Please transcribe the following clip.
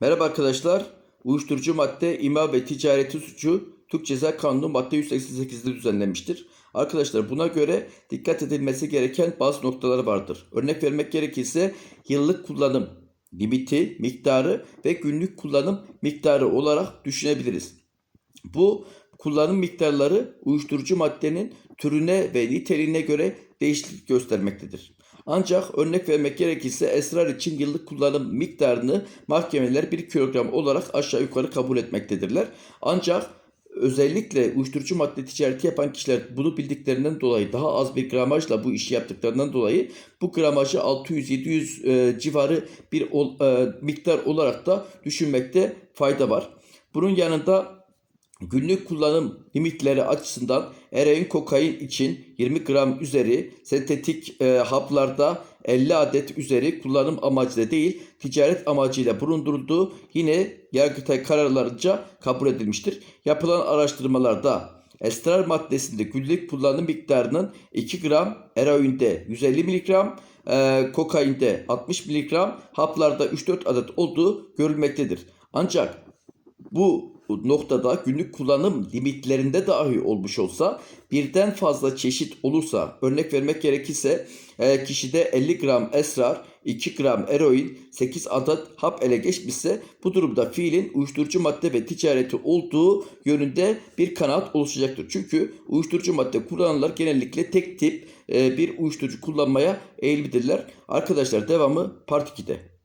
Merhaba arkadaşlar. Uyuşturucu madde, ima ve ticareti suçu Türk Ceza Kanunu madde 188'de düzenlenmiştir. Arkadaşlar buna göre dikkat edilmesi gereken bazı noktalar vardır. Örnek vermek gerekirse yıllık kullanım limiti, miktarı ve günlük kullanım miktarı olarak düşünebiliriz. Bu kullanım miktarları uyuşturucu maddenin türüne ve niteliğine göre değişiklik göstermektedir. Ancak örnek vermek gerekirse esrar için yıllık kullanım miktarını mahkemeler 1 kilogram olarak aşağı yukarı kabul etmektedirler. Ancak özellikle uyuşturucu madde ticareti yapan kişiler bunu bildiklerinden dolayı daha az bir gramajla bu işi yaptıklarından dolayı bu gramajı 600-700 e, civarı bir ol- e, miktar olarak da düşünmekte fayda var. Bunun yanında Günlük kullanım limitleri açısından eroin kokain için 20 gram üzeri, sentetik e, haplarda 50 adet üzeri kullanım amacıyla değil ticaret amacıyla bulundurulduğu yine Yargıtay kararlarınca kabul edilmiştir. Yapılan araştırmalarda esrar maddesinde günlük kullanım miktarının 2 gram, eroinde 150 miligram, e, kokainde 60 miligram, haplarda 3-4 adet olduğu görülmektedir. Ancak bu noktada günlük kullanım limitlerinde dahi olmuş olsa birden fazla çeşit olursa örnek vermek gerekirse e, kişide 50 gram esrar, 2 gram eroin, 8 adet hap ele geçmişse bu durumda fiilin uyuşturucu madde ve ticareti olduğu yönünde bir kanaat oluşacaktır. Çünkü uyuşturucu madde kullananlar genellikle tek tip e, bir uyuşturucu kullanmaya eğilimlidirler. Arkadaşlar devamı part 2'de.